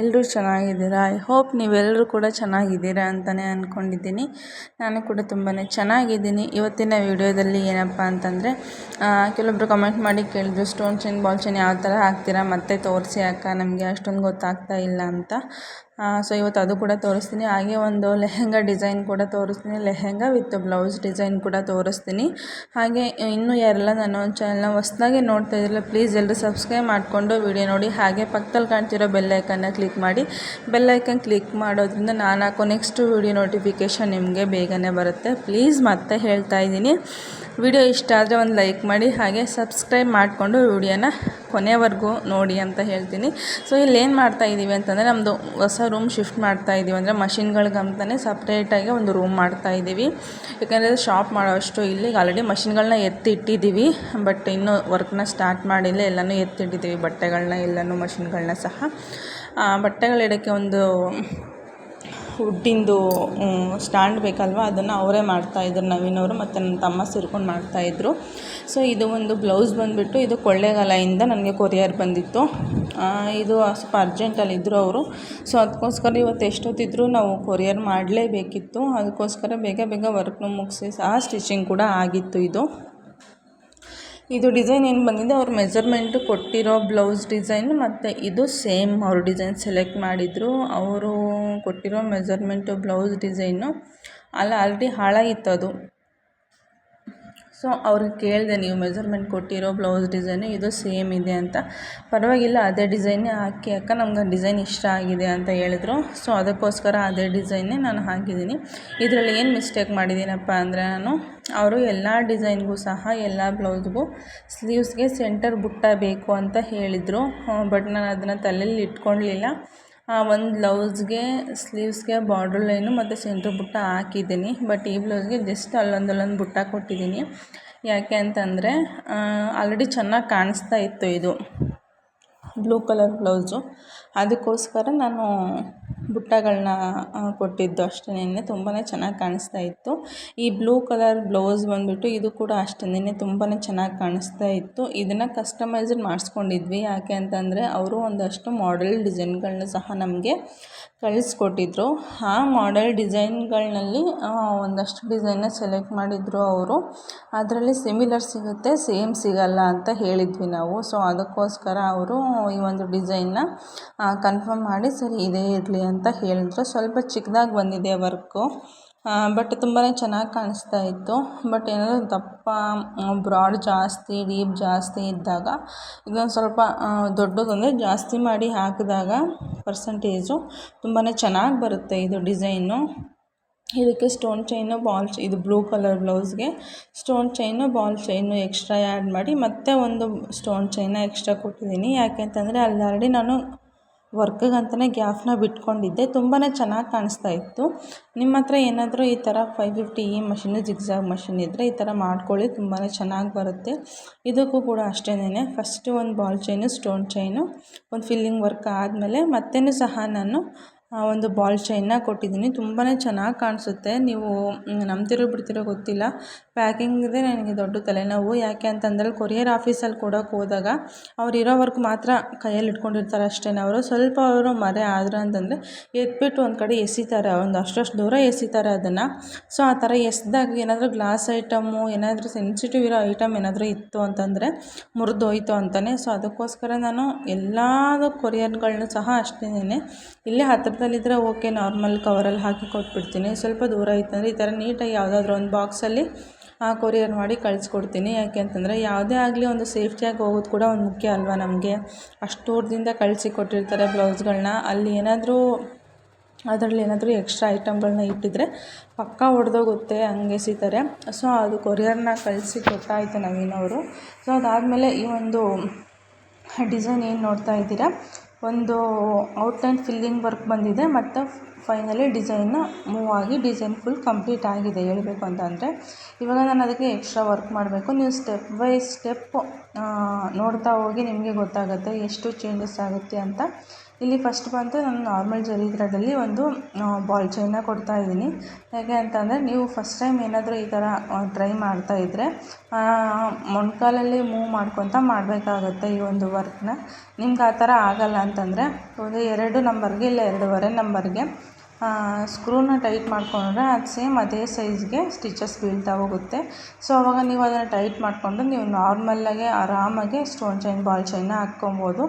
ಎಲ್ಲರೂ ಚೆನ್ನಾಗಿದ್ದೀರಾ? I hope ನೀವೆಲ್ಲರೂ ಕೂಡ ಚೆನ್ನಾಗಿದ್ದೀರಾ ಅಂತಲೇ ಅಂದ್ಕೊಂಡಿದ್ದೀನಿ ನಾನು ಕೂಡ ತುಂಬಾ ಚೆನ್ನಾಗಿದ್ದೀನಿ. ಇವತ್ತಿನ ವಿಡಿಯೋದಲ್ಲಿ ಏನಪ್ಪ ಅಂತಂದರೆ ಕೆಲವೊಬ್ಬರು ಕಮೆಂಟ್ ಮಾಡಿ ಕೇಳಿದ್ರು ಸ್ಟೋನ್ ಚೈನ್ ಬಾಲ್ ಚೈನ್ ಯಾವ ಥರ ಹಾಕ್ತೀರಾ? ಮತ್ತೆ ತೋರಿಸಿ ಅಕ್ಕ, ನಮಗೆ ಅಷ್ಟೊಂದು ಗೊತ್ತಾಗ್ತಾ ಇಲ್ಲ ಅಂತ. ಸೊ ಇವತ್ತು ಅದು ಕೂಡ ತೋರಿಸ್ತೀನಿ. ಹಾಗೆ ಒಂದು ಲೆಹೆಂಗಾ ಡಿಸೈನ್ ಕೂಡ ತೋರಿಸ್ತೀನಿ. ಲೆಹೆಂಗಾ ವಿತ್ ಬ್ಲೌಸ್ ಡಿಸೈನ್ ಕೂಡ ತೋರಿಸ್ತೀನಿ. ಹಾಗೆ ಇನ್ನೂ ಯಾರೆಲ್ಲ ನನ್ನ ಚಾನಲ್ನ ಹೊಸ್ದಾಗಿ ನೋಡ್ತಾ ಇದ್ದಿಲ್ಲ ಪ್ಲೀಸ್ ಎಲ್ಲರೂ ಸಬ್ಸ್ಕ್ರೈಬ್ ಮಾಡಿಕೊಂಡು ವಿಡಿಯೋ ನೋಡಿ. ಹಾಗೆ ಪಕ್ಕದಲ್ಲಿ ಕಾಣ್ತಿರೋ ಬೆಲ್ಲೈಕನ್ನ ಕ್ಲಿಕ್ ಮಾಡಿ. ಬೆಲ್ಲೈಕನ್ ಕ್ಲಿಕ್ ಮಾಡೋದ್ರಿಂದ ನಾನು ಹಾಕೋ ನೆಕ್ಸ್ಟ್ ವಿಡಿಯೋ ನೋಟಿಫಿಕೇಷನ್ ನಿಮಗೆ ಬೇಗನೆ ಬರುತ್ತೆ. ಪ್ಲೀಸ್ ಮತ್ತೆ ಹೇಳ್ತಾ ಇದ್ದೀನಿ. ವಿಡಿಯೋ ಇಷ್ಟ ಆದರೆ ಒಂದು ಲೈಕ್ ಮಾಡಿ ಹಾಗೆ ಸಬ್ಸ್ಕ್ರೈಬ್ ಮಾಡಿಕೊಂಡು ವಿಡಿಯೋನ ಕೊನೆವರೆಗೂ ನೋಡಿ ಅಂತ ಹೇಳ್ತೀನಿ. ಸೊ ಏನು ಮಾಡ್ತಾ ಇದ್ದೀವಿ ಅಂತಂದರೆ ನಮ್ಮದು ಹೊಸ ರೂಮ್ ಶಿಫ್ಟ್ ಮಾಡ್ತಾ ಇದ್ದೀವಿ ಅಂದರೆ ಮಷಿನ್ಗಳಿಗಂತಲೇ ಸಪ್ರೇಟಾಗಿ ಒಂದು ರೂಮ್ ಮಾಡ್ತಾ ಇದ್ದೀವಿ ಯಾಕೆಂದರೆ ಶಾಪ್ ಮಾಡೋಷ್ಟು ಇಲ್ಲಿ ಆಲ್ರೆಡಿ ಮಷಿನ್ಗಳನ್ನ ಎತ್ತಿಟ್ಟಿದ್ದೀವಿ ಬಟ್ ಇನ್ನೂ ವರ್ಕ್ನ ಸ್ಟಾರ್ಟ್ ಮಾಡಿಲ್ಲ. ಎಲ್ಲನೂ ಎತ್ತಿಟ್ಟಿದ್ದೀವಿ ಬಟ್ಟೆಗಳನ್ನ ಎಲ್ಲನೂ ಮಷಿನ್ಗಳನ್ನ ಸಹ. ಬಟ್ಟೆಗಳಿಡೋಕ್ಕೆ ಒಂದು ವುಡ್ಡಿಂದು ಸ್ಟ್ಯಾಂಡ್ ಬೇಕಲ್ವ? ಅದನ್ನು ಅವರೇ ಮಾಡ್ತಾಯಿದ್ರು ನವೀನ್ ಅವರು ಮತ್ತು ನನ್ನ ತಮ್ಮ ಸೇರ್ಕೊಂಡು ಮಾಡ್ತಾಯಿದ್ರು ಸೊ ಇದು ಒಂದು ಬ್ಲೌಸ್ ಬಂದುಬಿಟ್ಟು, ಇದು ಕೊಳ್ಳೇಗಾಲದಿಂದ ನನಗೆ ಕೊರಿಯರ್ ಬಂದಿತ್ತು. ಇದು ಸ್ವಲ್ಪ ಅರ್ಜೆಂಟಲ್ಲಿದ್ದರು ಅವರು. ಸೊ ಅದಕ್ಕೋಸ್ಕರ ಇವತ್ತು ಎಷ್ಟೊತ್ತಿದ್ರೂ ನಾವು ಕೊರಿಯರ್ ಮಾಡಲೇಬೇಕಿತ್ತು. ಅದಕ್ಕೋಸ್ಕರ ಬೇಗ ಬೇಗ ವರ್ಕ್ನು ಮುಗಿಸಿ ಸಹ ಸ್ಟಿಚಿಂಗ್ ಕೂಡ ಆಗಿತ್ತು ಇದು. ಇದು ಡಿಸೈನ್ ಏನು ಬಂದಿದೆ, ಅವ್ರ ಮೆಜರ್ಮೆಂಟು ಕೊಟ್ಟಿರೋ ಬ್ಲೌಸ್ ಡಿಸೈನ್ ಮತ್ತು ಇದು ಸೇಮ್ ಅವರು ಡಿಸೈನ್ ಸೆಲೆಕ್ಟ್ ಮಾಡಿದರು. ಅವರು ಕೊಟ್ಟಿರೋ ಮೆಜರ್ಮೆಂಟು ಬ್ಲೌಸ್ ಡಿಸೈನು ಅಲ್ಲಿ ಆಲ್ರೆಡಿ ಹಾಳಾಗಿತ್ತು ಅದು. ಸೊ ಅವ್ರಿಗೆ ಕೇಳಿದೆ, ನೀವು ಮೆಜರ್ಮೆಂಟ್ ಕೊಟ್ಟಿರೋ ಬ್ಲೌಸ್ ಡಿಸೈನು ಇದು ಸೇಮ್ ಇದೆ ಅಂತ. ಪರವಾಗಿಲ್ಲ, ಅದೇ ಡಿಸೈನೇ ಹಾಕಿ, ಅಕ್ಕ, ನಮ್ಗೆ ಡಿಸೈನ್ ಇಷ್ಟ ಆಗಿದೆ ಅಂತ ಹೇಳಿದ್ರು. ಸೊ ಅದಕ್ಕೋಸ್ಕರ ಅದೇ ಡಿಸೈನೇ ನಾನು ಹಾಕಿದ್ದೀನಿ. ಇದರಲ್ಲಿ ಏನು ಮಿಸ್ಟೇಕ್ ಮಾಡಿದ್ದೀನಪ್ಪ ಅಂದರೆ ನಾನು, ಅವರು ಎಲ್ಲ ಡಿಸೈನ್ಗೂ ಸಹ ಎಲ್ಲ ಬ್ಲೌಸ್ಗೂ ಸ್ಲೀವ್ಸ್ಗೆ ಸೆಂಟರ್ ಬುಟ್ಟ ಬೇಕು ಅಂತ ಹೇಳಿದರು. ಬಟ್ ನಾನು ಅದನ್ನು ತಲೆಯಲ್ಲಿ ಇಟ್ಕೊಳ್ಲಿಲ್ಲ ಒಂದು ಬ್ಲೌಸ್ಗೆ, ಸ್ಲೀವ್ಸ್ಗೆ ಬಾರ್ಡ್ರ್ ಲೈನು ಮತ್ತು ಸೆಂಟ್ರ್ ಬುಟ್ಟ ಹಾಕಿದ್ದೀನಿ. ಬಟ್ ಈ ಬ್ಲೌಸ್ಗೆ ಜಸ್ಟ್ ಅಲ್ಲೊಂದು ಅಲ್ಲೊಂದು ಬುಟ್ಟ ಕೊಟ್ಟಿದ್ದೀನಿ. ಯಾಕೆ ಅಂತಂದರೆ ಆಲ್ರೆಡಿ ಚೆನ್ನಾಗಿ ಕಾಣಿಸ್ತಾ ಇತ್ತು ಇದು. Blue colour blouse. ಅದಕ್ಕೋಸ್ಕರ ನಾನು ಬುಟ್ಟಗಳನ್ನ ಕೊಟ್ಟಿದ್ದು ಅಷ್ಟೇನೆ ತುಂಬಾ ಚೆನ್ನಾಗಿ ಕಾಣಿಸ್ತಾ ಇತ್ತು. ಈ ಬ್ಲೂ ಕಲರ್ ಬ್ಲೌಸ್ ಬಂದುಬಿಟ್ಟು ಇದು ಕೂಡ ಅಷ್ಟೇನೆ ತುಂಬಾ ಚೆನ್ನಾಗಿ ಕಾಣಿಸ್ತಾ ಇತ್ತು. ಇದನ್ನು ಕಸ್ಟಮೈಸ್ಡ್ ಮಾಡಿಸ್ಕೊಂಡಿದ್ವಿ. ಯಾಕೆ ಅಂತಂದರೆ, ಅವರು ಒಂದಷ್ಟು ಮಾಡೆಲ್ ಡಿಸೈನ್ಗಳನ್ನ ಸಹ ನಮಗೆ ಕಳಿಸ್ಕೊಟ್ಟಿದ್ರು. ಆ ಮಾಡೆಲ್ ಡಿಸೈನ್ಗಳಲ್ಲಿ ಒಂದಷ್ಟು ಡಿಸೈನ್ನ ಸೆಲೆಕ್ಟ್ ಮಾಡಿದ್ರು ಅವರು. ಅದರಲ್ಲಿ ಸಿಮಿಲರ್ ಸಿಗುತ್ತೆ ಸೇಮ್ ಸಿಗಲ್ಲ ಅಂತ ಹೇಳಿದ್ವಿ ನಾವು. ಸೊ ಅದಕ್ಕೋಸ್ಕರ ಅವರು ಈ ಒಂದು ಡಿಸೈನ್ನ ಕನ್ಫರ್ಮ್ ಮಾಡಿ ಸರಿ, ಇದೇ ಇರಲಿ ಅಂತ ಹೇಳಿದ್ರು. ಸ್ವಲ್ಪ ಚಿಕ್ಕದಾಗಿ ಬಂದಿದೆ ವರ್ಕು ಬಟ್ ತುಂಬಾ ಚೆನ್ನಾಗಿ ಕಾಣಿಸ್ತಾ ಇತ್ತು. ಬಟ್ ಏನಾದರೂ ದಪ್ಪ ಬ್ರಾಡ್ ಜಾಸ್ತಿ ಡೀಪ್ ಜಾಸ್ತಿ ಇದ್ದಾಗ ಇದೊಂದು ಸ್ವಲ್ಪ ದೊಡ್ಡದು ಅಂದರೆ ಜಾಸ್ತಿ ಮಾಡಿ ಹಾಕಿದಾಗ ಪರ್ಸಂಟೇಜು ತುಂಬಾ ಚೆನ್ನಾಗಿ ಬರುತ್ತೆ ಇದು ಡಿಸೈನು ಇದಕ್ಕೆ ಸ್ಟೋನ್ ಚೈನು ಬಾಲ್ ಇದು blue colour ಬ್ಲೌಸ್ಗೆ stone chain ball chain extra add ಮಾಡಿ ಮತ್ತೆ ಒಂದು ಸ್ಟೋನ್ ಚೈನ ಎಕ್ಸ್ಟ್ರಾ ಕೊಟ್ಟಿದ್ದೀನಿ. ಯಾಕೆ ಅಂತಂದರೆ ಅಲ್ಲಿ ಆಲ್ರೆಡಿ ನಾನು ವರ್ಕ್ಗಂತಲೇ ಗ್ಯಾಪ್ನ ಬಿಟ್ಕೊಂಡಿದ್ದೆ. ತುಂಬಾ ಚೆನ್ನಾಗಿ ಕಾಣಿಸ್ತಾ ಇತ್ತು. ನಿಮ್ಮ ಹತ್ರ ಏನಾದರೂ ಈ ಥರ ಫೈವ್ ಫಿಫ್ಟಿ ಇ ಮಷಿನು, ಜಿಗ್ಜಾಗ್ ಮಷಿನ್ ಇದ್ದರೆ ಈ ಥರ ಮಾಡ್ಕೊಳ್ಳಿ ತುಂಬಾ ಚೆನ್ನಾಗಿ ಬರುತ್ತೆ. ಇದಕ್ಕೂ ಕೂಡ ಅಷ್ಟೇನೆ ಫಸ್ಟು ಒಂದು ಬಾಲ್ ಚೈನು, ಸ್ಟೋನ್ ಚೈನು, ಒಂದು ಫಿಲ್ಲಿಂಗ್ ವರ್ಕ್ ಆದಮೇಲೆ ಮತ್ತೆ ಸಹ ನಾನು ಒಂದು ಬಾಲ್ ಚೈನ್ನ ಕೊಟ್ಟಿದ್ದೀನಿ. ತುಂಬಾ ಚೆನ್ನಾಗಿ ಕಾಣಿಸುತ್ತೆ. ನೀವು ನಂಬ್ತಿರೋ ಬಿಡ್ತಿರೋ ಗೊತ್ತಿಲ್ಲ. ಪ್ಯಾಕಿಂಗ್ದೇ ನನಗೆ ದೊಡ್ಡ ತಲೆನೋವು. ಯಾಕೆ ಅಂತಂದರೆ ಕೊರಿಯರ್ ಆಫೀಸಲ್ಲಿ ಕೊಡೋಕೆ ಹೋದಾಗ ಅವ್ರು ಇರೋವರೆಗೂ ಮಾತ್ರ ಕೈಯಲ್ಲಿ ಇಟ್ಕೊಂಡಿರ್ತಾರೆ ಅಷ್ಟೇ ಅವರು ಸ್ವಲ್ಪ ಅವರು ಮರೆ ಆದರು ಅಂತಂದರೆ ಎತ್ಬಿಟ್ಟು ಒಂದು ಕಡೆ ಎಸಿತಾರೆ. ಒಂದು ಅಷ್ಟಷ್ಟು ದೂರ ಎಸಿತಾರೆ ಅದನ್ನು. ಸೊ, ಆ ಥರ ಎಸ್ದಾಗ ಏನಾದರೂ ಗ್ಲಾಸ್ ಐಟಮು, ಏನಾದರೂ ಸೆನ್ಸಿಟಿವ್ ಇರೋ ಐಟಮ್ ಏನಾದರೂ ಇತ್ತು ಅಂತಂದರೆ ಮುರಿದೋಯ್ತು ಅಂತಲೇ ಸೊ, ಅದಕ್ಕೋಸ್ಕರ ನಾನು ಎಲ್ಲ ಕೊರಿಯರ್ಗಳನ್ನೂ ಸಹ ಅಷ್ಟೇನೆ. ಇಲ್ಲೇ ಹತ್ತಿರದಲ್ಲಿದ್ದರೆ ಓಕೆ, ನಾರ್ಮಲ್ ಕವರಲ್ಲಿ ಹಾಕಿ ಕೊಟ್ಬಿಡ್ತೀನಿ. ಸ್ವಲ್ಪ ದೂರ ಇತ್ತಂದರೆ ಈ ಥರ ನೀಟಾಗಿ ಯಾವುದಾದ್ರೂ ಒಂದು ಬಾಕ್ಸಲ್ಲಿ ಕೊರಿಯರ್ ಮಾಡಿ ಕಳಿಸ್ಕೊಡ್ತೀನಿ. ಯಾಕೆ ಅಂತಂದರೆ ಯಾವುದೇ ಆಗಲಿ ಒಂದು ಸೇಫ್ಟಿಯಾಗಿ ಹೋಗೋದು ಕೂಡ ಒಂದು ಮುಖ್ಯ ಅಲ್ವಾ ನಮಗೆ? ಅಷ್ಟು ದೂರದಿಂದ ಕಳಿಸಿ ಕೊಟ್ಟಿರ್ತಾರೆ ಬ್ಲೌಸ್ಗಳನ್ನ ಅಲ್ಲಿ ಏನಾದರೂ, ಅದರಲ್ಲಿ ಏನಾದರೂ ಎಕ್ಸ್ಟ್ರಾ ಐಟಮ್ಗಳನ್ನ ಇಟ್ಟಿದ್ರೆ ಪಕ್ಕ ಒಡೆದೋಗುತ್ತೆ, ಹಂಗೆ ಎಸಿತಾರೆ ಸೊ, ಅದು ಕೊರಿಯರ್ನ ಕಳಿಸಿ ಕೊಟ್ಟಾಯಿತು ನವೀನ್ ಅವರು. ಸೊ, ಅದಾದಮೇಲೆ ಈ ಒಂದು ಡಿಸೈನ್ ಏನು ನೋಡ್ತಾ ಇದ್ದೀರಾ? ಒಂದು ಔಟ್ಲೈನ್ ಫಿಲ್ಲಿಂಗ್ ವರ್ಕ್ ಬಂದಿದೆ, ಮತ್ತು ಫೈನಲಿ ಡಿಸೈನ್ ಮೂವ್ ಆಗಿ ಡಿಸೈನ್ ಫುಲ್ ಕಂಪ್ಲೀಟ್ ಆಗಿದೆ ಹೇಳಬೇಕು ಅಂತ ಅಂದರೆ. ಇವಾಗ ನಾನು ಅದಕ್ಕೆ ಎಕ್ಸ್ಟ್ರಾ ವರ್ಕ್ ಮಾಡಬೇಕು. ನೀವು ಸ್ಟೆಪ್ ಬೈ ಸ್ಟೆಪ್ ನೋಡ್ತಾ ಹೋಗಿ ನಿಮಗೆ ಗೊತ್ತಾಗುತ್ತೆ ಎಷ್ಟು ಚೇಂಜಸ್ ಆಗುತ್ತೆ ಅಂತ. ಇಲ್ಲಿ ಫಸ್ಟ್ ಬಂತು ನಾನು ನಾರ್ಮಲ್ ಜರಿ ಥ್ರೆಡಲ್ಲಿ ಒಂದು ಬಾಲ್ ಚೈನ್ನ ಕೊಡ್ತಾ ಇದ್ದೀನಿ. ಹೇಗೆ ಅಂತಂದರೆ ನೀವು ಫಸ್ಟ್ ಟೈಮ್ ಏನಾದರೂ ಈ ಥರ ಟ್ರೈ ಮಾಡ್ತಾ ಇದ್ದರೆ ಮೊಣಕಾಲಲ್ಲಿ ಮೂವ್ ಮಾಡ್ಕೊತ ಮಾಡಬೇಕಾಗತ್ತೆ ಈ ಒಂದು ವರ್ಕ್ನ ನಿಮ್ಗೆ ಆ ಥರ ಆಗಲ್ಲ ಅಂತಂದರೆ, ಒಂದು ಎರಡು ನಂಬರ್ಗೆ ಇಲ್ಲ, ಎರಡೂವರೆ ನಂಬರ್ಗೆ ಸ್ಕ್ರೂನ ಟೈಟ್ ಮಾಡಿಕೊಂಡ್ರೆ ಅದು ಸೇಮ್ ಅದೇ ಸೈಜ್ಗೆ ಸ್ಟಿಚಸ್ ಬೀಳ್ತಾ ಹೋಗುತ್ತೆ. ಸೊ ಅವಾಗ ನೀವು ಅದನ್ನು ಟೈಟ್ ಮಾಡಿಕೊಂಡು ನೀವು ನಾರ್ಮಲ್ಲಾಗೆ ಆರಾಮಾಗಿ ಸ್ಟೋನ್ ಚೈನ್ ಬಾಲ್ ಚೈನ್ನ ಹಾಕ್ಕೊಬೋದು.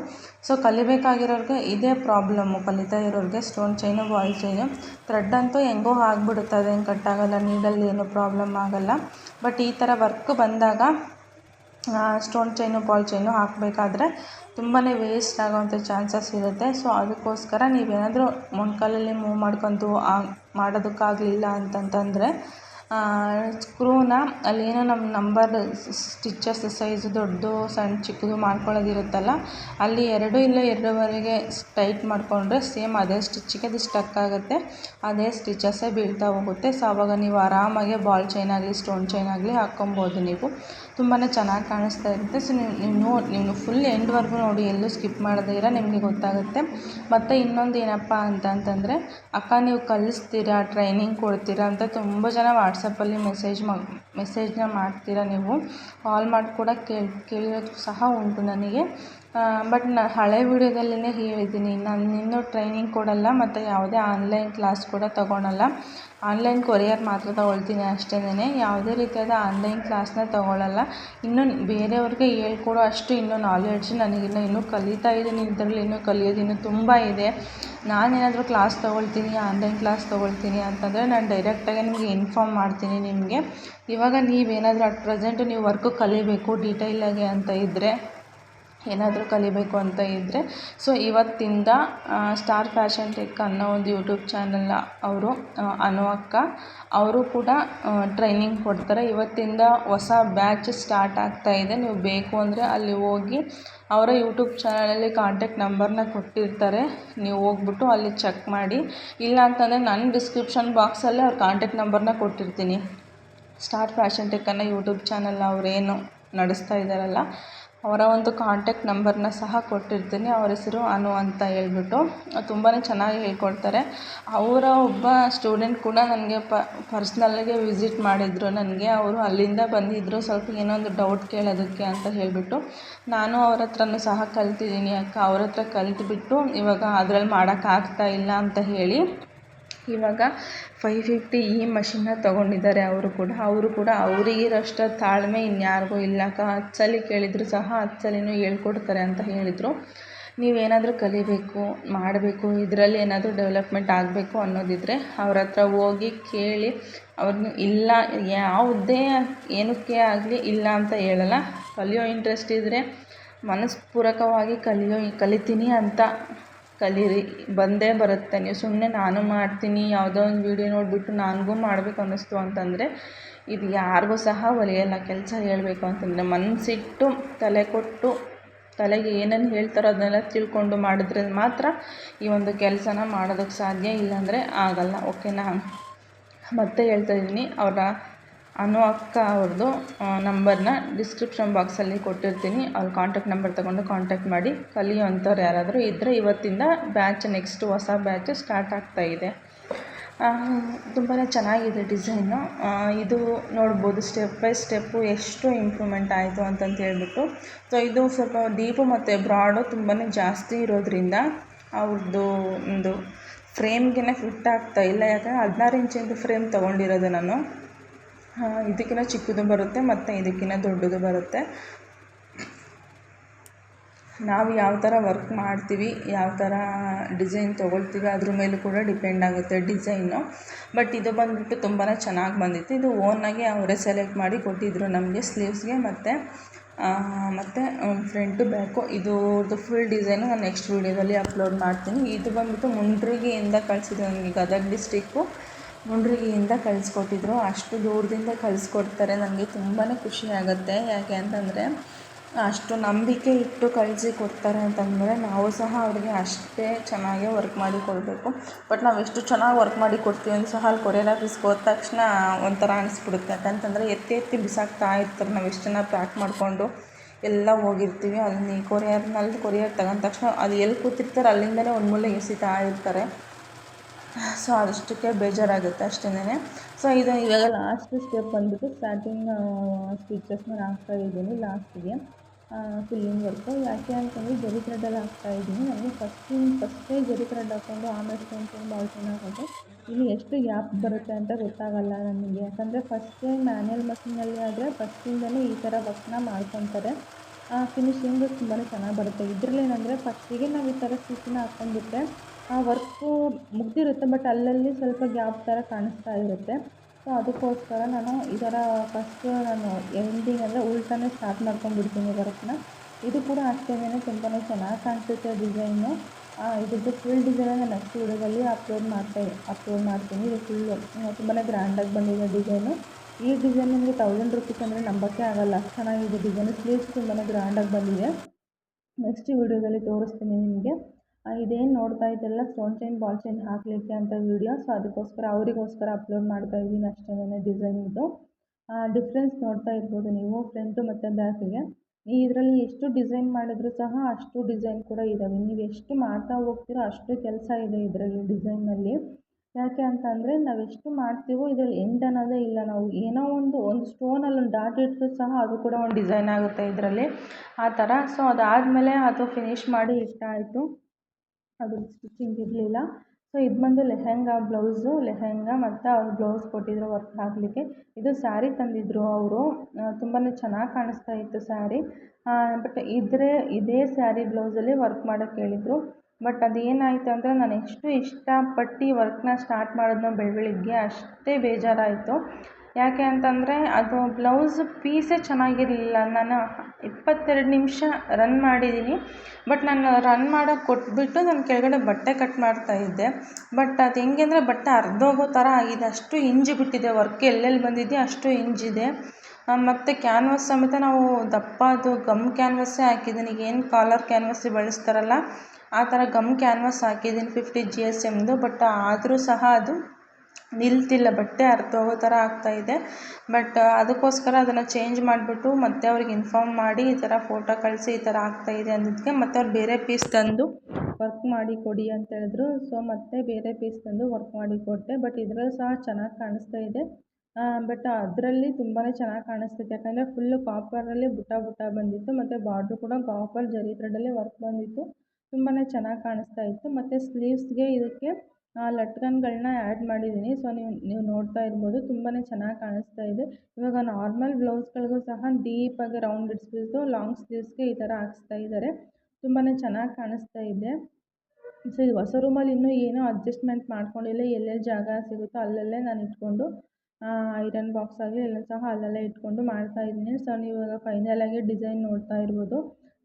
ಸೊ ಕಲಿಬೇಕಾಗಿರೋರಿಗೆ ಇದೇ ಪ್ರಾಬ್ಲಮ್ಮು ಕಲಿತಾ ಇರೋರಿಗೆ stone chain ball chain thread ಅಂತೂ ಹೆಂಗೋ ಆಗಿಬಿಡುತ್ತೆ, ಅದೇನು ಕಟ್ಟಾಗಲ್ಲ ನೀಡಲ್ಲಿ ಏನೂ ಪ್ರಾಬ್ಲಮ್ ಆಗಲ್ಲ. ಬಟ್ ಈ ಥರ ವರ್ಕ್ ಬಂದಾಗ ಸ್ಟೋನ್ ಚೈನು ಬಾಲ್ ಚೈನು ಹಾಕಬೇಕಾದ್ರೆ ತುಂಬಾ ವೇಸ್ಟ್ ಆಗೋವಂಥ ಚಾನ್ಸಸ್ ಇರುತ್ತೆ. ಸೊ ಅದಕ್ಕೋಸ್ಕರ ನೀವೇನಾದರೂ ಮೊಣಕಾಲಲ್ಲಿ ಮೂವ್ ಮಾಡ್ಕೊತು ಮಾಡೋದಕ್ಕಾಗಲಿಲ್ಲ ಅಂತಂತಂದರೆ ಸ್ಕ್ರೂನ ಅಲ್ಲೇನೋ ನಮ್ಮ ನಂಬರ್ ಸ್ಟಿಚಸ್ ಸೈಜ್ ದೊಡ್ಡದು, ಸಣ್ಣ, ಚಿಕ್ಕದು ಮಾಡ್ಕೊಳ್ಳೋದಿರುತ್ತಲ್ಲ, ಅಲ್ಲಿ ಎರಡು ಇಲ್ಲ ಎರಡೂವರೆಗೆ ಟೈಟ್ ಮಾಡಿಕೊಂಡ್ರೆ ಸೇಮ್ ಅದೇ ಸ್ಟಿಚ್ಚಿಗೆ ಅದು ಸ್ಟಕ್ ಆಗುತ್ತೆ. ಅದೇ ಸ್ಟಿಚಸ್ಸೇ ಬೀಳ್ತಾ ಹೋಗುತ್ತೆ. ಸೊ ಅವಾಗ ನೀವು ಆರಾಮಾಗಿ ಬಾಲ್ ಚೈನ್ ಆಗಲಿ ಸ್ಟೋನ್ ಚೈನ್ ಆಗಲಿ ಹಾಕ್ಕೊಬೋದು ನೀವು. ತುಂಬಾ ಚೆನ್ನಾಗಿ ಕಾಣಿಸ್ತಾ ಇರುತ್ತೆ. ಸೊ ನೀವು ನೀವು ನೀವು ಫುಲ್ ಎಂಡ್ವರೆಗೂ ನೋಡಿ, ಎಲ್ಲೂ ಸ್ಕಿಪ್ ಮಾಡದೇ ಇರೋ, ನಿಮಗೆ ಗೊತ್ತಾಗುತ್ತೆ. ಮತ್ತು ಇನ್ನೊಂದು ಏನಪ್ಪ ಅಂತಂತಂದರೆ ಅಕ್ಕ, ನೀವು ಕಲಿಸ್ತೀರಾ ಟ್ರೈನಿಂಗ್ ಕೊಡ್ತೀರಾ ಅಂತ ತುಂಬ ಜನ ವಾಟ್ಸಪ್ಪಲ್ಲಿ ಮೆಸೇಜ್ ಮಾ ಮೆಸೇಜ್ನ ಮಾಡ್ತೀರಾ ನೀವು? ಕಾಲ್ ಮಾಡಿ ಕೂಡ ಕೇಳಿ ಕೇಳಿರೋದು ಸಹ ಉಂಟು ನನಗೆ. ಬಟ್ ನಾ ಹಳೆ ವೀಡಿಯೋದಲ್ಲೇ ಹೇಳಿದ್ದೀನಿ. ನಾನು ಇನ್ನೂ ಟ್ರೈನಿಂಗ್ ಕೊಡಲ್ಲ, ಮತ್ತು ಯಾವುದೇ ಆನ್ಲೈನ್ ಕ್ಲಾಸ್ ಕೂಡ ತಗೊಳಲ್ಲ. ಆನ್ಲೈನ್ ಕೊರಿಯರ್ ಮಾತ್ರ ತಗೊಳ್ತೀನಿ ಅಷ್ಟೇನೆ ಯಾವುದೇ ರೀತಿಯಾದ ಆನ್ಲೈನ್ ಕ್ಲಾಸ್ನ ತಗೊಳ್ಳಲ್ಲ ಇನ್ನೂ ಬೇರೆಯವ್ರಿಗೆ ಹೇಳ್ಕೊಡೋ ಅಷ್ಟು ಇನ್ನೂ ನಾಲೆಡ್ಜ್ ನನಗಿನ್ನೂ ಇನ್ನೂ ಕಲಿತಾ ಇದ್ದೀನಿ. ಇದರಲ್ಲಿ ಇನ್ನೂ ಕಲಿಯೋದು ಇನ್ನೂ ತುಂಬ ಇದೆ. ನಾನೇನಾದರೂ ಕ್ಲಾಸ್ ತಗೊಳ್ತೀನಿ ಆನ್ಲೈನ್ ಕ್ಲಾಸ್ ತಗೊಳ್ತೀನಿ ಅಂತಂದರೆ ನಾನು ಡೈರೆಕ್ಟಾಗಿ ನಿಮಗೆ ಇನ್ಫಾರ್ಮ್ ಮಾಡ್ತೀನಿ ನಿಮಗೆ. ಇವಾಗ ನೀವೇನಾದರೂ ಅಟ್ ಪ್ರೆಸೆಂಟ್ ನೀವು ವರ್ಕು ಕಲಿಬೇಕು ಡೀಟೇಲಾಗಿ ಅಂತ ಇದ್ದರೆ ಏನಾದರೂ ಕಲಿಬೇಕು ಅಂತ ಇದ್ದರೆ ಸೊ ಇವತ್ತಿಂದ ಸ್ಟಾರ್ ಫ್ಯಾಷನ್ ಟೆಕ್ ಅನ್ನೋ ಒಂದು ಯೂಟ್ಯೂಬ್ ಚಾನಲ್ನ ಅವರು ಅನು ಅಕ್ಕ, ಅವರು ಕೂಡ ಟ್ರೈನಿಂಗ್ ಕೊಡ್ತಾರೆ. ಇವತ್ತಿಂದ ಹೊಸ ಬ್ಯಾಚ್ ಸ್ಟಾರ್ಟ್ ಆಗ್ತಾ ಇದೆ. ನೀವು ಬೇಕು ಅಂದರೆ ಅಲ್ಲಿ ಹೋಗಿ ಅವರ ಯೂಟ್ಯೂಬ್ ಚಾನಲಲ್ಲಿ ಕಾಂಟ್ಯಾಕ್ಟ್ ನಂಬರ್ನ ಕೊಟ್ಟಿರ್ತಾರೆ. ನೀವು ಹೋಗ್ಬಿಟ್ಟು ಅಲ್ಲಿ ಚೆಕ್ ಮಾಡಿ. ಇಲ್ಲ ಅಂತಂದರೆ ನನ್ನ ಡಿಸ್ಕ್ರಿಪ್ಷನ್ ಬಾಕ್ಸಲ್ಲೇ ಅವ್ರ ಕಾಂಟ್ಯಾಕ್ಟ್ ನಂಬರ್ನ ಕೊಟ್ಟಿರ್ತೀನಿ. ಸ್ಟಾರ್ ಫ್ಯಾಷನ್ ಟೆಕ್ ಅನ್ನೋ ಯೂಟ್ಯೂಬ್ ಚಾನಲ್ ಅವರೇನು ನಡೆಸ್ತಾ ಇದ್ದಾರಲ್ಲ ಅವರ ಒಂದು ಕಾಂಟ್ಯಾಕ್ಟ್ ನಂಬರ್ನ ಸಹ ಕೊಟ್ಟಿರ್ತೀನಿ. ಅವ್ರ ಹೆಸರು ಅನು ಅಂತ ಹೇಳ್ಬಿಟ್ಟು. ತುಂಬಾ ಚೆನ್ನಾಗಿ ಹೇಳ್ಕೊಡ್ತಾರೆ. ಅವರ ಒಬ್ಬ ಸ್ಟೂಡೆಂಟ್ ಕೂಡ ನನಗೆ ಪರ್ಸ್ನಲ್ಲಾಗಿ ವಿಸಿಟ್ ಮಾಡಿದ್ರು. ನನಗೆ ಅವರು ಅಲ್ಲಿಂದ ಬಂದಿದ್ದರು ಸ್ವಲ್ಪ ಏನೋ ಒಂದು ಡೌಟ್ ಕೇಳೋದಕ್ಕೆ ಅಂತ ಹೇಳಿಬಿಟ್ಟು. ನಾನು ಅವ್ರ ಹತ್ರನೂ ಸಹ ಕಲ್ತಿದ್ದೀನಿ ಅಕ್ಕ. ಅವ್ರ ಹತ್ರ ಕಲ್ತ್ಬಿಟ್ಟು ಇವಾಗ ಅದ್ರಲ್ಲಿ ಮಾಡೋಕ್ಕಾಗ್ತಾ ಇಲ್ಲ ಅಂತ ಹೇಳಿ ಇವಾಗ ಫೈ ಫಿಫ್ಟಿ ಈ ಮಷಿನ್ನ ತೊಗೊಂಡಿದ್ದಾರೆ ಅವರು ಕೂಡ. ಅವರು ಕೂಡ ಅವರಿಗಿರೋಷ್ಟು ತಾಳ್ಮೆ ಇನ್ಯಾರಿಗೂ ಇಲ್ಲ. ಅಕ್ಕ ಹತ್ತು ಸಲ ಕೇಳಿದರೂ ಸಹ ಹತ್ತು ಸಲವೂ ಹೇಳ್ಕೊಡ್ತಾರೆ ಅಂತ ಹೇಳಿದರು. ನೀವೇನಾದರೂ ಕಲಿಬೇಕು, ಮಾಡಬೇಕು, ಇದರಲ್ಲಿ ಏನಾದರೂ ಡೆವಲಪ್ಮೆಂಟ್ ಆಗಬೇಕು ಅನ್ನೋದಿದ್ದರೆ ಅವ್ರ ಹತ್ರ ಹೋಗಿ ಕೇಳಿ ಅವ್ರನ್ನ ಇಲ್ಲ ಯಾವುದೇ ಏನಕ್ಕೆ ಆಗಲಿ ಇಲ್ಲ ಅಂತ ಹೇಳಲ್ಲ. ಕಲಿಯೋ ಇಂಟ್ರೆಸ್ಟ್ ಇದ್ದರೆ ಮನಸ್ಪೂರ್ವಕವಾಗಿ ಕಲಿಯೋ, ಕಲಿತೀನಿ ಅಂತ ಕಲೀರಿ, ಬಂದೇ ಬರುತ್ತೆ. ನೀವು ಸುಮ್ಮನೆ ನಾನು ಮಾಡ್ತೀನಿ, ಯಾವುದೋ ಒಂದು ವೀಡಿಯೋ ನೋಡಿಬಿಟ್ಟು ನನಗೂ ಮಾಡಬೇಕು ಅನ್ನಿಸ್ತು ಅಂತಂದರೆ, ಇದು ಯಾರಿಗೂ ಸಹ ಒಲಿಯೋಲ್ಲ. ಕೆಲಸ ಹೇಳಬೇಕು ಅಂತಂದರೆ ಮನಸ್ಸಿಟ್ಟು ತಲೆ ಕೊಟ್ಟು, ತಲೆಗೆ ಏನೇನು ಹೇಳ್ತಾರೋ ಅದನ್ನೆಲ್ಲ ತಿಳ್ಕೊಂಡು ಮಾಡಿದ್ರೆ ಮಾತ್ರ ಈ ಒಂದು ಕೆಲಸನ ಮಾಡೋದಕ್ಕೆ ಸಾಧ್ಯ ಇಲ್ಲಾಂದರೆ ಆಗೋಲ್ಲ. ಓಕೆನಾ? ಮತ್ತೆ ಹೇಳ್ತಾ ಇದ್ದೀನಿ. ಅವರ ಅನು ಅಕ್ಕ ಅವ್ರದ್ದು ನಂಬರ್ನ ಡಿಸ್ಕ್ರಿಪ್ಷನ್ ಬಾಕ್ಸಲ್ಲಿ ಕೊಟ್ಟಿರ್ತೀನಿ. ಅವ್ರ ಕಾಂಟ್ಯಾಕ್ಟ್ ನಂಬರ್ ತೊಗೊಂಡು ಕಾಂಟ್ಯಾಕ್ಟ್ ಮಾಡಿ, ಕಲಿಯುವಂಥವ್ರು ಯಾರಾದರೂ ಇದ್ದರೆ ಇವತ್ತಿಂದ ಬ್ಯಾಚ್ ನೆಕ್ಸ್ಟ್ ಹೊಸ ಬ್ಯಾಚ್ ಸ್ಟಾರ್ಟ್ ಆಗ್ತಾಯಿದೆ ತುಂಬಾ ಚೆನ್ನಾಗಿದೆ ಡಿಸೈನು ಇದು ನೋಡ್ಬೋದು ಸ್ಟೆಪ್ ಬೈ ಸ್ಟೆಪ್ಪು ಎಷ್ಟು ಇಂಪ್ರೂವ್ಮೆಂಟ್ ಆಯಿತು ಅಂತಂತ ಹೇಳ್ಬಿಟ್ಟು. ಸೊ ಇದು ಸ್ವಲ್ಪ ಡೀಪು ಮತ್ತು ಬ್ರಾಡು ತುಂಬಾ ಜಾಸ್ತಿ ಇರೋದ್ರಿಂದ ಅವ್ರದ್ದು ಒಂದು ಫ್ರೇಮ್ಗೆ ಫಿಟ್ ಆಗ್ತಾ ಇಲ್ಲ. ಯಾಕಂದರೆ ಹದಿನಾರು ಇಂಚಿಂದು ಫ್ರೇಮ್ ತೊಗೊಂಡಿರೋದು ನಾನು. ಇದಕ್ಕಿಂತ ಚಿಕ್ಕದು ಬರುತ್ತೆ ಮತ್ತು ಇದಕ್ಕಿಂತ ದೊಡ್ಡದು ಬರುತ್ತೆ. ನಾವು ಯಾವ ಥರ ವರ್ಕ್ ಮಾಡ್ತೀವಿ, ಯಾವ ಥರ ಡಿಸೈನ್ ತೊಗೊಳ್ತೀವಿ ಅದ್ರ ಮೇಲೂ ಕೂಡ ಡಿಪೆಂಡ್ ಆಗುತ್ತೆ ಡಿಸೈನು ಬಟ್ ಇದು ಬಂದುಬಿಟ್ಟು ತುಂಬಾ ಚೆನ್ನಾಗಿ ಬಂದಿತ್ತು. ಇದು ಓನಾಗಿ ಅವರೇ ಸೆಲೆಕ್ಟ್ ಮಾಡಿ ಕೊಟ್ಟಿದ್ದರು ನಮಗೆ ಸ್ಲೀವ್ಸ್ಗೆ ಮತ್ತು ಮತ್ತು ಫ್ರಂಟು ಬ್ಯಾಕು ಇದ್ರದ್ದು ಫುಲ್ ಡಿಸೈನು ನಾನು ನೆಕ್ಸ್ಟ್ ವೀಡಿಯೋದಲ್ಲಿ ಅಪ್ಲೋಡ್ ಮಾಡ್ತೀನಿ. ಇದು ಬಂದುಬಿಟ್ಟು ಮುಂಡ್ರಿಗೆಯಿಂದ ಕಳಿಸಿದ್ದು ನನಗೆ ಗದಗ ಡಿಸ್ಟಿಕ್ಕು ಮುಂಡ್ರಿಗಿಯಿಂದ ಕಳಿಸ್ಕೊಟ್ಟಿದ್ರು. ಅಷ್ಟು ದೂರದಿಂದ ಕಳಿಸ್ಕೊಡ್ತಾರೆ. ನನಗೆ ತುಂಬಾ ಖುಷಿ ಆಗುತ್ತೆ. ಯಾಕೆ ಅಂತಂದರೆ, ಅಷ್ಟು ನಂಬಿಕೆ ಇಟ್ಟು ಕಳಿಸಿ ಕೊಡ್ತಾರೆ ಅಂತಂದರೆ, ನಾವು ಸಹ ಅವ್ರಿಗೆ ಅಷ್ಟೇ ಚೆನ್ನಾಗಿ ವರ್ಕ್ ಮಾಡಿ ಕೊಡಬೇಕು. ಬಟ್ ನಾವು ಎಷ್ಟು ಚೆನ್ನಾಗಿ ವರ್ಕ್ ಮಾಡಿ ಕೊಡ್ತೀವಿ ಅಂತ ಸಹ ಅಲ್ಲಿ ಕೊರಿಯರ್ ಆಫೀಸ್ಗೆ ಹೋದ ತಕ್ಷಣ ಒಂಥರ ಅನಿಸ್ಬಿಡುತ್ತೆ. ಯಾಕಂತಂದರೆ ಎತ್ತಿ ಎತ್ತಿ ಬಿಸಾಕ್ತಾ ಇರ್ತಾರೆ. ನಾವು ಎಷ್ಟು ಚೆನ್ನಾಗಿ ಪ್ಯಾಕ್ ಮಾಡಿಕೊಂಡು ಎಲ್ಲ ಹೋಗಿರ್ತೀವಿ. ಅಲ್ಲಿ ಕೊರಿಯರ್ನಲ್ಲಿ ಕೊರಿಯರ್ ತಗೊಂಡ ತಕ್ಷಣ ಅದು ಎಲ್ಲಿ ಕೂತಿರ್ತಾರೆ ಅಲ್ಲಿಂದಲೇ ಒಂದು ಮೂಲೆ ಎಸಿತಾ ಇರ್ತಾರೆ. ಸೊ ಅದಷ್ಟಕ್ಕೆ ಬೇಜಾರಾಗುತ್ತೆ ಅಷ್ಟೇನೆ. ಸೊ ಇದು ಇವಾಗ ಲಾಸ್ಟ್ ಸ್ಟೆಪ್ ಬಂದುಬಿಟ್ಟು ಸ್ಟಾರ್ಟಿಂಗ್ ಸ್ಟಿಚಸ್ ಹಾಕ್ತಾ ಇದ್ದೀನಿ ಲಾಸ್ಟಿಗೆ ಫಿಲ್ಲಿಂಗ್ ವರ್ಕು ಯಾಕೆ ಅಂತಂದರೆ ಜರಿ ಹಾಕ್ತಾ ಇದ್ದೀನಿ. ನನಗೆ ಫಸ್ಟಿಂಗ್ ಫಸ್ಟೇ ಜರಿ ಥ್ರೆಡ್ ಹಾಕ್ಕೊಂಡು ಆಮೇಲೆ ಸ್ಟೋನ್ ಸ್ಟೋನ್ ಬಾಲ್ ಸ್ಟೋನ್ ಹಾಕಿದ್ರೆ ಇಲ್ಲಿ ಎಷ್ಟು ಗ್ಯಾಪ್ ಬರುತ್ತೆ ಅಂತ ಗೊತ್ತಾಗಲ್ಲ ನನಗೆ. ಯಾಕಂದರೆ ಫಸ್ಟೇ ಮ್ಯಾನ್ಯಲ್ ಮಷಿನಲ್ಲಿ ಆದರೆ ಫಸ್ಟಿಂದಲೇ ಈ ಥರ ವರ್ಕ್ನ ಮಾಡ್ಕೊತಾರೆ. ಫಿನಿಶಿಂಗು ತುಂಬಾ ಚೆನ್ನಾಗಿ ಬರುತ್ತೆ. ಇದ್ರಲ್ಲೇನಂದರೆ ಫಸ್ಟಿಗೆ ನಾವು ಈ ಥರ ಸ್ಟಿಚ್ನ ಹಾಕ್ಕೊಂಡ್ಬಿಟ್ರೆ ಆ ವರ್ಕು ಮುಗಿದಿರುತ್ತೆ, ಬಟ್ ಅಲ್ಲಲ್ಲಿ ಸ್ವಲ್ಪ ಗ್ಯಾಪ್ ಥರ ಕಾಣಿಸ್ತಾ ಇರುತ್ತೆ. ಸೊ ಅದಕ್ಕೋಸ್ಕರ ನಾನು ಈ ಥರ ಫಸ್ಟು ನಾನು ಎಂಡಿಂಗ್ ಅಂದರೆ ಉಲ್ಟಾನೇ ಸ್ಟಾರ್ಟ್ ಮಾಡ್ಕೊಂಡ್ಬಿಡ್ತೀನಿ ವರ್ಕ್ನ. ಇದು ಕೂಡ ಅಷ್ಟೇನೆ ತುಂಬಾ ಚೆನ್ನಾಗಿ ಕಾಣಿಸುತ್ತೆ ಡಿಸೈನು ಇದ್ರದ್ದು ಫುಲ್ ಡಿಸೈನನ್ನು ನೆಕ್ಸ್ಟ್ ವಿಡಿಯೋದಲ್ಲಿ ಅಪ್ಲೋಡ್ ಮಾಡ್ತಾ ಅಪ್ಲೋಡ್ ಮಾಡ್ತೀನಿ. ಇದು ಫುಲ್ಲು ತುಂಬಾ ಗ್ರ್ಯಾಂಡಾಗಿ ಬಂದಿದೆ ಡಿಸೈನು ಈ ಡಿಸೈನ್ ನಿಮಗೆ ತೌಸಂಡ್ ರುಪೀಸ್ ಅಂದರೆ ನಂಬೋಕ್ಕೆ ಆಗಲ್ಲ. ಅಷ್ಟು ಚೆನ್ನಾಗಿದೆ ಡಿಸೈನು ಸ್ಲೀವ್ಸ್ ತುಂಬಾ ಗ್ರ್ಯಾಂಡಾಗಿ ಬಂದಿದೆ. ನೆಕ್ಸ್ಟ್ ವಿಡಿಯೋದಲ್ಲಿ ತೋರಿಸ್ತೀನಿ ನಿಮಗೆ. ಇದೇನು ನೋಡ್ತಾ ಇದ್ದೀರಲ್ಲ ಸ್ಟೋನ್ ಚೈನ್ ಬಾಲ್ ಚೈನ್ ಹಾಕಲಿಕ್ಕೆ ಅಂತ ವೀಡಿಯೋ ಸೊ ಅದಕ್ಕೋಸ್ಕರ ಅವರಿಗೋಸ್ಕರ ಅಪ್ಲೋಡ್ ಮಾಡ್ತಾ ಇದ್ದೀನಿ ಅಷ್ಟೇ ಡಿಸೈನಿದ್ದು ಡಿಫ್ರೆನ್ಸ್ ನೋಡ್ತಾ ಇರ್ಬೋದು ನೀವು ಫ್ರಂಟು ಮತ್ತು ಬ್ಯಾಕಿಗೆ ಇದರಲ್ಲಿ ಎಷ್ಟು ಡಿಸೈನ್ ಮಾಡಿದರೂ ಸಹ ಅಷ್ಟು ಡಿಸೈನ್ ಕೂಡ ಇದ್ದಾವೆ ನೀವು ಎಷ್ಟು ಮಾಡ್ತಾ ಹೋಗ್ತೀರೋ ಅಷ್ಟು ಕೆಲಸ ಇದೆ ಇದರಲ್ಲಿ ಡಿಸೈನಲ್ಲಿ ಯಾಕೆ ಅಂತಂದರೆ ನಾವು ಎಷ್ಟು ಮಾಡ್ತೀವೋ ಇದರಲ್ಲಿ ಎಂಡ್ ಅನ್ನೋದೇ ಇಲ್ಲ. ನಾವು ಏನೋ ಒಂದು ಒಂದು ಸ್ಟೋನಲ್ಲಿ ಒಂದು ಡಾಟ್ ಇಟ್ಟರೂ ಸಹ ಅದು ಕೂಡ ಒಂದು ಡಿಸೈನ್ ಆಗುತ್ತೆ ಇದರಲ್ಲಿ. ಆ ಥರ. ಸೊ ಅದಾದಮೇಲೆ ಅದು ಫಿನಿಶ್ ಮಾಡಿ ಇಷ್ಟ ಆಯಿತು ಅದು ಸ್ಟಿಚಿಂಗ್ ಇರಲಿಲ್ಲ. ಸೊ ಇದು ಬಂದು ಲೆಹೆಂಗಾ ಬ್ಲೌಸು ಲೆಹೆಂಗಾ ಮತ್ತು ಅವ್ರು ಬ್ಲೌಸ್ ಕೊಟ್ಟಿದ್ರು ವರ್ಕ್ ಆಗಲಿಕ್ಕೆ. ಇದು ಸ್ಯಾರಿ ತಂದಿದ್ದರು ಅವರು. ತುಂಬಾ ಚೆನ್ನಾಗಿ ಕಾಣಿಸ್ತಾ ಇತ್ತು ಸ್ಯಾರಿ ಬಟ್ ಇದ್ರೆ ಇದೇ ಸ್ಯಾರಿ ಬ್ಲೌಸಲ್ಲಿ ವರ್ಕ್ ಮಾಡೋಕ್ಕೆ ಹೇಳಿದರು. ಬಟ್ ಅದೇನಾಯಿತು ಅಂದರೆ ನಾನು ಎಷ್ಟು ಇಷ್ಟಪಟ್ಟು ವರ್ಕ್ನ ಸ್ಟಾರ್ಟ್ ಮಾಡಿದ್ನೋ ಬೆಳಬೆಳಗ್ಗೆ ಅಷ್ಟೇ ಬೇಜಾರಾಯಿತು. ಯಾಕೆ ಅಂತಂದರೆ ಅದು ಬ್ಲೌಸ್ ಪೀಸೇ ಚೆನ್ನಾಗಿರಲಿಲ್ಲ. ನಾನು ಇಪ್ಪತ್ತೆರಡು ನಿಮಿಷ ರನ್ ಮಾಡಿದ್ದೀನಿ ಬಟ್ ನಾನು ರನ್ ಮಾಡೋಕೆ ಕೊಟ್ಬಿಟ್ಟು ನಾನು ಕೆಳಗಡೆ ಬಟ್ಟೆ ಕಟ್ ಮಾಡ್ತಾಯಿದ್ದೆ ಬಟ್ ಅದು ಹೆಂಗೆ ಅಂದರೆ ಬಟ್ಟೆ ಹರ್ದೋಗೋ ಥರ ಆಗಿದೆ. ಅಷ್ಟು ಇಂಜು ಬಿಟ್ಟಿದೆ ವರ್ಕ್ ಎಲ್ಲೆಲ್ಲಿ ಬಂದಿದೆ ಅಷ್ಟು ಇಂಜಿದೆ ಮತ್ತು ಕ್ಯಾನ್ವಸ್ ಸಮೇತ ನಾವು ದಪ್ಪ ಅದು ಗಮ್ ಕ್ಯಾನ್ವಸ್ಸೇ ಹಾಕಿದ್ದೀನಿ. ಏನು ಕಾಲರ್ ಕ್ಯಾನ್ವಸ್ ಬಳಸ್ತಾರಲ್ಲ, ಆ ಥರ ಗಮ್ ಕ್ಯಾನ್ವಸ್ ಹಾಕಿದ್ದೀನಿ ಫಿಫ್ಟಿ ಜಿ ಎಸ್ ಎಮ್ದು ಬಟ್ ಆದರೂ ಸಹ ಅದು ನಿಲ್ತಿಲ್ಲ, ಬಟ್ಟೆ ಹರಿದೋಗೋ ಥರ ಆಗ್ತಾಯಿದೆ ಬಟ್ ಅದಕ್ಕೋಸ್ಕರ ಅದನ್ನು ಚೇಂಜ್ ಮಾಡಿಬಿಟ್ಟು ಮತ್ತೆ ಅವ್ರಿಗೆ ಇನ್ಫಾರ್ಮ್ ಮಾಡಿ ಈ ಥರ ಫೋಟೋ ಕಳಿಸಿ, ಈ ಥರ ಆಗ್ತಾಯಿದೆ ಅಂದಿದ್ದಕ್ಕೆ ಮತ್ತೆ ಅವ್ರು ಬೇರೆ ಪೀಸ್ ತಂದು ವರ್ಕ್ ಮಾಡಿ ಕೊಡಿ ಅಂತ ಹೇಳಿದ್ರು. ಸೊ ಮತ್ತೆ ಬೇರೆ ಪೀಸ್ ತಂದು ವರ್ಕ್ ಮಾಡಿ ಕೊಟ್ಟೆ. ಬಟ್ ಇದರಲ್ಲೂ ಸಹ ಚೆನ್ನಾಗಿ ಕಾಣಿಸ್ತಾ ಇದೆ. ಬಟ್ ಅದರಲ್ಲಿ ತುಂಬಾ ಚೆನ್ನಾಗಿ ಕಾಣಿಸ್ತಿತ್ತು ಯಾಕಂದರೆ ಫುಲ್ಲು ಕಾಪರಲ್ಲಿ ಬುಟ್ಟ ಬುಟ್ಟ ಬಂದಿತ್ತು. ಮತ್ತು ಬಾರ್ಡ್ರು ಕೂಡ ಕಾಪರ್ ಜರಿ ಥ್ರೆಡಲ್ಲೇ ವರ್ಕ್ ಬಂದಿತ್ತು. ತುಂಬಾ ಚೆನ್ನಾಗಿ ಕಾಣಿಸ್ತಾ ಇತ್ತು. ಮತ್ತು ಸ್ಲೀವ್ಸ್ಗೆ ಇದಕ್ಕೆ ಲಟ್ಕನ್ಗಳನ್ನ ಆ್ಯಡ್ ಮಾಡಿದ್ದೀನಿ. ಸೊ ನೀವು ನೀವು ನೋಡ್ತಾ ಇರ್ಬೋದು ತುಂಬಾ ಚೆನ್ನಾಗಿ ಕಾಣಿಸ್ತಾ ಇದೆ. ಇವಾಗ ನಾರ್ಮಲ್ ಬ್ಲೌಸ್ಗಳಿಗೂ ಸಹ ಡೀಪಾಗಿ ರೌಂಡ್ ಇಡಿಸ್ಬಿಟ್ಟು ಲಾಂಗ್ ಸ್ಲೀವ್ಸ್ಗೆ ಈ ಥರ ಹಾಕಿಸ್ತಾ ಇದ್ದಾರೆ. ತುಂಬಾ ಚೆನ್ನಾಗಿ ಕಾಣಿಸ್ತಾ ಇದೆ. ಸೊ ಇದು ಹೊಸ ರೂಮಲ್ಲಿ ಇನ್ನೂ ಏನೂ ಅಡ್ಜಸ್ಟ್ಮೆಂಟ್ ಮಾಡ್ಕೊಂಡಿಲ್ಲ. ಎಲ್ಲೆಲ್ಲಿ ಜಾಗ ಸಿಗುತ್ತೋ ಅಲ್ಲಲ್ಲೇ ನಾನು ಇಟ್ಕೊಂಡು ಐರನ್ ಬಾಕ್ಸ್ ಆಗಲಿ ಎಲ್ಲ ಸಹ ಅಲ್ಲಲ್ಲೇ ಇಟ್ಕೊಂಡು ಮಾಡ್ತಾ ಇದ್ದೀನಿ. ಸೊ ನೀವು ಇವಾಗ ಆಗಿ ಡಿಸೈನ್ ನೋಡ್ತಾ ಇರ್ಬೋದು.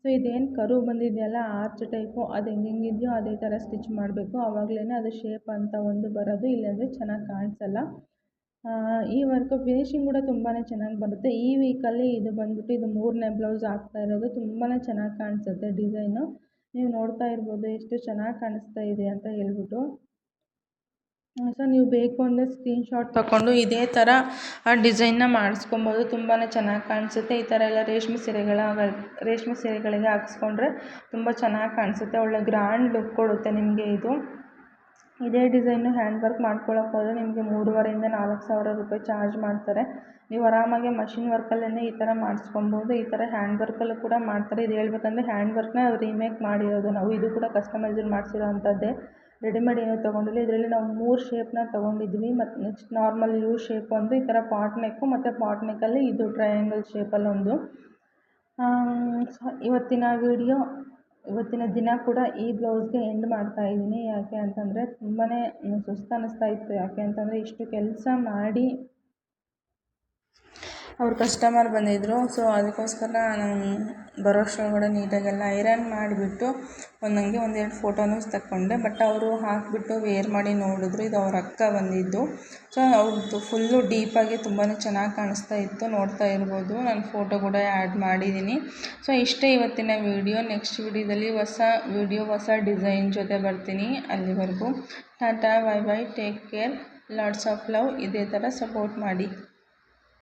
ಸೊ ಇದೇನು ಕರು ಬಂದಿದೆಯಲ್ಲ, ಆರ್ಚ್ ಟೈಪು, ಅದು ಹೆಂಗೆ ಹೆಂಗಿದೆಯೋ ಅದೇ ಥರ ಸ್ಟಿಚ್ ಮಾಡಬೇಕು. ಆವಾಗಲೇ ಅದು ಶೇಪ್ ಅಂತ ಒಂದು ಬರೋದು, ಇಲ್ಲಾಂದರೆ ಚೆನ್ನಾಗಿ ಕಾಣಿಸಲ್ಲ. ಈ ವರ್ಕು ಫಿನಿಶಿಂಗ್ ಕೂಡ ತುಂಬಾ ಚೆನ್ನಾಗಿ ಬರುತ್ತೆ. ಈ ವೀಕಲ್ಲಿ ಇದು ಬಂದುಬಿಟ್ಟು ಇದು ಮೂರನೇ ಬ್ಲೌಸ್ ಆಗ್ತಾ ಇರೋದು ತುಂಬಾ ಚೆನ್ನಾಗಿ ಕಾಣಿಸುತ್ತೆ ಡಿಸೈನು. ನೀವು ನೋಡ್ತಾ ಇರ್ಬೋದು, ಎಷ್ಟು ಚೆನ್ನಾಗಿ ಕಾಣಿಸ್ತಾ ಇದೆ ಅಂತ ಹೇಳ್ಬಿಟ್ಟು. ಸೊ ನೀವು ಬೇಕು ಅಂದರೆ ಸ್ಕ್ರೀನ್ಶಾಟ್ ತಗೊಂಡು ಇದೇ ಥರ ಡಿಸೈನ್ನ ಮಾಡಿಸ್ಕೊಬೋದು. ತುಂಬಾ ಚೆನ್ನಾಗಿ ಕಾಣಿಸುತ್ತೆ. ಈ ಥರ ಎಲ್ಲ ರೇಷ್ಮೆ ಸೀರೆಗಳ ರೇಷ್ಮೆ ಸೀರೆಗಳಿಗೆ ಹಾಕ್ಸ್ಕೊಂಡ್ರೆ ತುಂಬ ಚೆನ್ನಾಗಿ ಕಾಣಿಸುತ್ತೆ. ಒಳ್ಳೆ ಗ್ರ್ಯಾಂಡ್ ಲುಕ್ ಕೊಡುತ್ತೆ ನಿಮಗೆ ಇದು. ಇದೇ ಡಿಸೈನು ಹ್ಯಾಂಡ್ ವರ್ಕ್ ಮಾಡ್ಕೊಳ್ಳೋಕೆ ಹೋದರೆ ನಿಮಗೆ ಮೂರುವರೆಯಿಂದ ನಾಲ್ಕು ಸಾವಿರ ರೂಪಾಯಿ ಚಾರ್ಜ್ ಮಾಡ್ತಾರೆ. ನೀವು ಆರಾಮಾಗಿ ಮಷಿನ್ ವರ್ಕಲ್ಲೇ ಈ ಥರ ಮಾಡಿಸ್ಕೊಬೋದು. ಈ ಥರ ಹ್ಯಾಂಡ್ ವರ್ಕಲ್ಲೂ ಕೂಡ ಮಾಡ್ತಾರೆ. ಇದು ಹೇಳ್ಬೇಕಂದ್ರೆ ಹ್ಯಾಂಡ್ ವರ್ಕ್ನ ರೀಮೇಕ್ ಮಾಡಿರೋದು. ನಾವು ಇದು ಕೂಡ ಕಸ್ಟಮೈಸ್ಡ್ ಮಾಡಿಸಿರೋ ಅಂಥದ್ದೇ ರೆಡಿಮೇಡ್ ಏನೂ ತೊಗೊಂಡಿಲ್ಲ. ಇದರಲ್ಲಿ ನಾವು ಮೂರು ಶೇಪ್ನ ತೊಗೊಂಡಿದ್ವಿ. ಮತ್ತು ನೆಕ್ಸ್ಟ್ ನಾರ್ಮಲ್ ಯು ಶೇಪ್ ಒಂದು, ಈ ಥರ ಪಾಟ್ ನೆಕ್ಕು ಮತ್ತು ಪಾಟ್ ನೆಕ್ಕಲ್ಲಿ ಇದು ಟ್ರಯಾಂಗಲ್ ಶೇಪಲ್ಲೊಂದು ಸೊ ಇವತ್ತಿನ ವೀಡಿಯೋ ಇವತ್ತಿನ ದಿನ ಕೂಡ ಈ ಬ್ಲೌಸ್ಗೆ ಎಂಡ್ ಮಾಡ್ತಾ ಇದ್ದೀನಿ. ಯಾಕೆ ಅಂತಂದರೆ ತುಂಬಾ ಸುಸ್ತು ಅನ್ನಿಸ್ತಾ ಇತ್ತು. ಯಾಕೆ ಅಂತಂದರೆ ಇಷ್ಟು ಕೆಲಸ ಮಾಡಿ ಅವ್ರು ಕಸ್ಟಮರ್ ಬಂದಿದ್ದರು ಸೊ ಅದಕ್ಕೋಸ್ಕರ ನಾನು ಬರೋ ಅಷ್ಟರೊಳಗಡೆ ನೀಟಾಗೆಲ್ಲ ಐರನ್ ಮಾಡಿಬಿಟ್ಟು ಒಂದು ಒಂದೆರಡು ಫೋಟೋನು ತಕ್ಕೊಂಡೆ. ಬಟ್ ಅವರು ಹಾಕಿಬಿಟ್ಟು ವೇರ್ ಮಾಡಿ ನೋಡಿದ್ರು. ಇದು ಅವ್ರ ಅಕ್ಕ ಬಂದಿದ್ದು. ಸೊ ಅವ್ರದ್ದು ಫುಲ್ಲು ಡೀಪಾಗಿ ತುಂಬಾ ಚೆನ್ನಾಗಿ ಕಾಣಿಸ್ತಾ ಇತ್ತು. ನೋಡ್ತಾ ಇರ್ಬೋದು. ನಾನು ಫೋಟೋ ಕೂಡ ಆ್ಯಡ್ ಮಾಡಿದ್ದೀನಿ ಸೊ ಇಷ್ಟೇ ಇವತ್ತಿನ ವೀಡಿಯೋ ನೆಕ್ಸ್ಟ್ ವೀಡಿಯೋದಲ್ಲಿ ಹೊಸ ವೀಡಿಯೋ ಹೊಸ ಡಿಸೈನ್ ಜೊತೆ ಬರ್ತೀನಿ ಅಲ್ಲಿವರೆಗೂ. Tata bye bye take care lots of love ಇದೇ ಥರ ಸಪೋರ್ಟ್ ಮಾಡಿ.